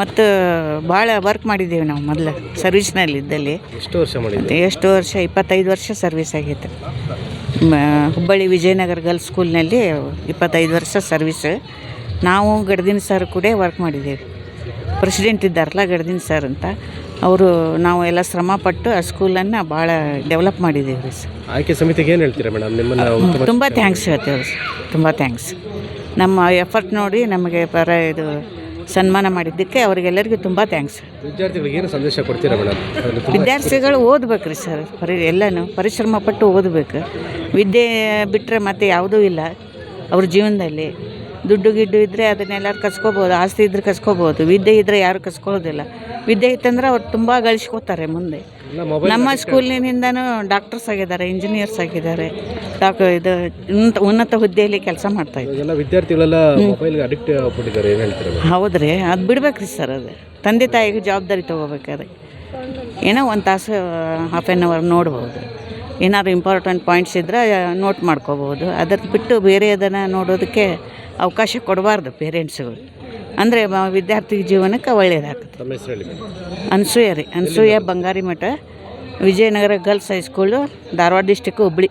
ಮತ್ತು ಭಾಳ ವರ್ಕ್ ಮಾಡಿದ್ದೀವಿ ನಾವು ಮೊದಲು ಸರ್ವಿಸ್ನಲ್ಲಿ ಇದ್ದಲ್ಲಿ. ಎಷ್ಟು ವರ್ಷ ಮಾಡಿದ್ರಿ? ಎಷ್ಟು ವರ್ಷ? ಇಪ್ಪತ್ತೈದು ವರ್ಷ ಸರ್ವಿಸ್ ಆಗೈತೆ ಹುಬ್ಬಳ್ಳಿ ವಿಜಯನಗರ ಗರ್ಲ್ಸ್ ಸ್ಕೂಲ್ನಲ್ಲಿ ಇಪ್ಪತ್ತೈದು ವರ್ಷ ಸರ್ವಿಸ್ ನಾವು ಗಡದಿನ ಸರ್ ಕೂಡ ವರ್ಕ್ ಮಾಡಿದ್ದೀವಿ. ಪ್ರೆಸಿಡೆಂಟ್ ಇದ್ದಾರಲ್ಲ ಗಡದಿನ ಸರ್ ಅಂತ. ಅವರು ನಾವು ಎಲ್ಲ ಶ್ರಮಪಟ್ಟು ಆ ಸ್ಕೂಲನ್ನು ಭಾಳ ಡೆವಲಪ್ ಮಾಡಿದ್ದೀವಿ ಸರ್ ಆಯ್ಕೆ ಸಮಿತಿಗೆ ಏನು ಹೇಳ್ತೀರಾ ಮೇಡಮ್? ನಿಮ್ಮನ್ನ ತುಂಬ ಥ್ಯಾಂಕ್ಸ್ ಹೇಳ್ತೀವಿ ಸರ್ ತುಂಬ ಥ್ಯಾಂಕ್ಸ್ ನಮ್ಮ ಎಫರ್ಟ್ ನೋಡಿ ನಮಗೆ ಪರ ಇದು ಸನ್ಮಾನ ಮಾಡಿದ್ದಕ್ಕೆ ಅವರಿಗೆಲ್ಲರಿಗೂ ತುಂಬ ಥ್ಯಾಂಕ್ಸ್ ವಿದ್ಯಾರ್ಥಿಗಳಿಗೆ ಏನು ಸಂದೇಶ ಕೊಡ್ತೀರಾ ಮೇಡಮ್? ವಿದ್ಯಾರ್ಥಿಗಳು ಓದ್ಬೇಕು ರೀ ಸರ್ ಪರಿ ಎಲ್ಲನೂ ಪರಿಶ್ರಮ ಪಟ್ಟು ಓದಬೇಕು. ವಿದ್ಯೆ ಬಿಟ್ಟರೆ ಮತ್ತೆ ಯಾವುದೂ ಇಲ್ಲ. ಅವ್ರ ಜೀವನದಲ್ಲಿ ದುಡ್ಡು ಗಿಡ್ಡು ಇದ್ದರೆ ಅದನ್ನೆಲ್ಲರೂ ಕಸ್ಕೋಬೋದು ಆಸ್ತಿ ಇದ್ದರೆ ಕಸ್ಕೋಬೋದು ವಿದ್ಯೆ ಇದ್ದರೆ ಯಾರು ಕಸ್ಕೊಳ್ಳೋದಿಲ್ಲ ವಿದ್ಯೆ ಇತ್ತಂದ್ರೆ ಅವ್ರು ತುಂಬ ಗಳಿಸ್ಕೋತಾರೆ ಮುಂದೆ. ನಮ್ಮ ಸ್ಕೂಲಿನಿಂದನೂ ಡಾಕ್ಟರ್ಸ್ ಆಗಿದ್ದಾರೆ ಇಂಜಿನಿಯರ್ಸ್ ಆಗಿದ್ದಾರೆ. ಡಾಕ್ ಇದು ಉನ್ನತ ಉನ್ನತ ಹುದ್ದೆಯಲ್ಲಿ ಕೆಲಸ ಮಾಡ್ತಾಯಿದ್ದಾರೆ ಎಲ್ಲ ವಿದ್ಯಾರ್ಥಿಗಳೆಲ್ಲ ಮೊಬೈಲ್ಗೆ ಅಡಿಕ್ಟ್ ಆಗ್ಬಿಟ್ಟಿದ್ದಾರೆ ಹೌದ್ರಿ ಅದು ಬಿಡ್ಬೇಕ್ರಿ ಸರ್ ಅದು. ತಂದೆ ತಾಯಿಗೆ ಜವಾಬ್ದಾರಿ ತೊಗೋಬೇಕಾದ್ರೆ. ಏನೋ ಒಂದು ತಾಸು ಹಾಫ್ ಆ್ಯನ್ ಅವರ್ ನೋಡ್ಬೋದು. ಏನಾದ್ರು ಇಂಪಾರ್ಟೆಂಟ್ ಪಾಯಿಂಟ್ಸ್ ಇದ್ದರೆ ನೋಟ್ ಮಾಡ್ಕೋಬೋದು. ಅದನ್ನು ಬಿಟ್ಟು ಬೇರೆ ಅದನ್ನು ನೋಡೋದಕ್ಕೆ ಅವಕಾಶ ಕೊಡಬಾರ್ದು ಪೇರೆಂಟ್ಸ್ಗಳು. ಅಂದರೆ ವಿದ್ಯಾರ್ಥಿ ಜೀವನಕ್ಕೆ ಒಳ್ಳೆಯದಾಗುತ್ತೆ ಅನಸೂಯ ರೀ Anasuya Bangari Math Vijayanagar girls high school Dharwad district Hubli.